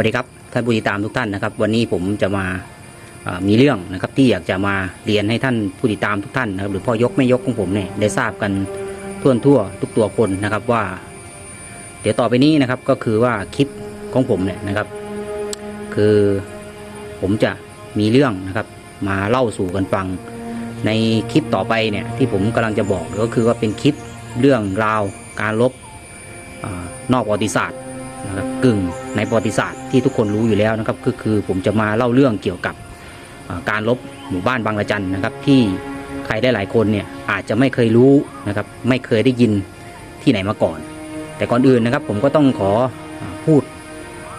วัสดีครับท่านผู้ติดตามทุกท่านนะครับ วันนี้ผมจะมามีเรื่องนะครับที่อยากจะมาเรียนให้ท่านผู้ติดตามทุกท่านนะครับหรือพ่อยกไม่ยกของผมเนี่ยได้ทราบกันทั่วทั่วทุกตัวคนนะครับว่า เดี๋ยวต่อไปนี้นะครับก็คือว่าคลิปของผมเนี่ยนะครับ คือผมจะมีเรื่องนะครับ มาเล่าสู่กันฟัง ในคลิปต่อไปเนี่ยที่ผมกำลังจะบอกก็คือว่าเป็นคลิปเรื่องราวการลบอนอกประวัติศาสตร์ นะครับกึ่งในประวัติศาสตร์ที่ทุกคนรู้อยู่แล้วนะครับก็คือผมจะมาเล่าเรื่องเกี่ยวกับการลบหมู่บ้านบางระจันนะครับ ที่ใครได้หลายคนเนี่ยอาจจะไม่เคยรู้นะครับไม่เคยได้ยินที่ไหนมาก่อน แต่ก่อนอื่นนะครับผมก็ต้องขอพูด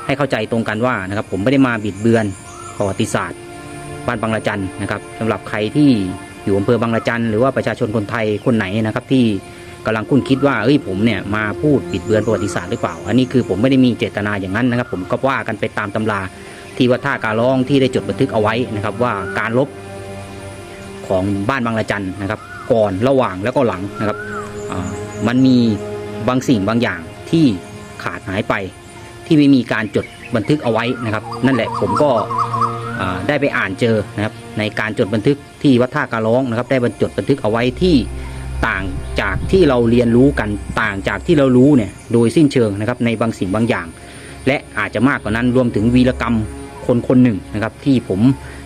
ให้เข้าใจตรงกันว่านะครับผมไม่ได้มาบิดเบือนประวัติศาสตร์บ้านบางระจันนะครับสำหรับใครที่อยู่อำเภอบางระจันหรือว่าประชาชนคนไทยคนไหนนะครับที่ กำลังคุ้นคิดว่าเอ้ยผมเนี่ยมาพูดบิดเบือนประวัติศาสตร์หรือเปล่า อันนี้คือผมไม่ได้มีเจตนาอย่างนั้นนะครับ ผมก็ว่ากันไปตามตำราที่วัดท่าการร้องที่ได้จดบันทึกเอาไว้นะครับ ว่าการลบของบ้านบางระจันนะครับ ก่อนระหว่างแล้วก็หลังนะครับมันมีบางสิ่งบางอย่างที่ขาดหายไป ที่ไม่มีการจดบันทึกเอาไว้นะครับ นั่นแหละผมก็ได้ไปอ่านเจอนะครับในการจดบันทึกที่วัดท่าการร้องนะครับ ได้บรรจดบันทึกเอาไว้ที่ ต่างจากที่เราเรียนรู้กันต่างจากที่เรารู้เนี่ยโดยสิ้นเชิงนะครับในบางสิ่งบางอย่าง และอาจจะมากกว่านั้นรวมถึงวีรกรรมคนคนหนึ่งนะครับที่ผม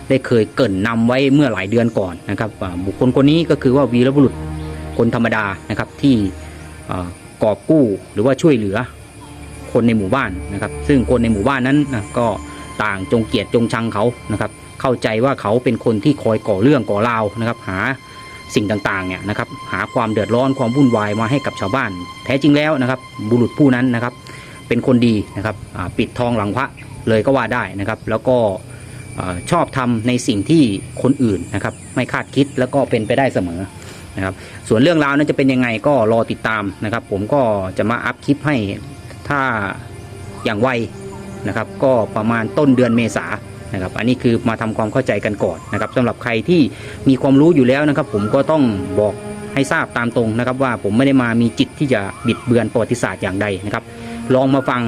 ได้เคยเกรินนำไว้เมื่อหลายเดือนก่อนนะครับบุคคลคนนี้ก็คือว่าวีรบุรุษคนธรรมดานะครับที่กอบกู้หรือว่าช่วยเหลือคนในหมู่บ้านนะครับ ซึ่งคนในหมู่บ้านนั้นนะก็ต่างจงเกลียดจงชังเขานะครับ เข้าใจว่าเขาเป็นคนที่คอยก่อเรื่องก่อราวนะครับ หา สิ่งต่างๆเนี่ยนะครับหาความเดือดร้อนความวุ่นวายมาให้กับชาวบ้าน แท้จริงแล้วนะครับ บุรุษผู้นั้นนะครับ เป็นคนดีนะครับปิดทองหลังพระเลยก็ว่าได้นะครับ แล้วก็ชอบทำในสิ่งที่คนอื่นนะครับไม่คาดคิดแล้วก็เป็นไปได้เสมอนะครับส่วนเรื่องราวนั้นจะเป็นยังไงก็รอติดตามนะครับ ผมก็จะมาอัพคลิปให้ถ้าอย่างไวนะครับ ก็ประมาณต้นเดือนเมษา นะครับอันนี้คือมาทำความเข้าใจกันก่อนนะครับสำหรับใครที่มีความรู้อยู่แล้วนะครับ ผมก็ต้องบอกให้ทราบตามตรงนะครับ ว่าผมไม่ได้มามีจิตที่จะบิดเบือนประวัติศาสตร์อย่างใดนะครับ ลองมาฟัง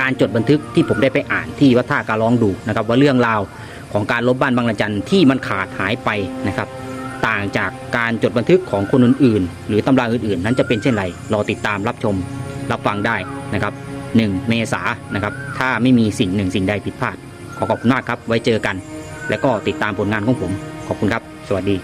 การจดบันทึกที่ผมได้ไปอ่านที่วัดท่าการร้องดูนะครับ ว่าเรื่องราวของการลบบ้านบางระจันที่มันขาดหายไปนะครับ ต่างจากการจดบันทึกของคนอื่นๆ หรือตำราอื่นๆ นั้นจะเป็นเช่นไรรอติดตามรับชมรับฟังได้นะครับ 1 เมษานะครับถ้าไม่มีสิ่งหนึ่งสิ่งใดผิดพลาด ขอขอบคุณมากครับ ไว้เจอกัน และก็ติดตามผลงานของผม ขอบคุณครับ สวัสดี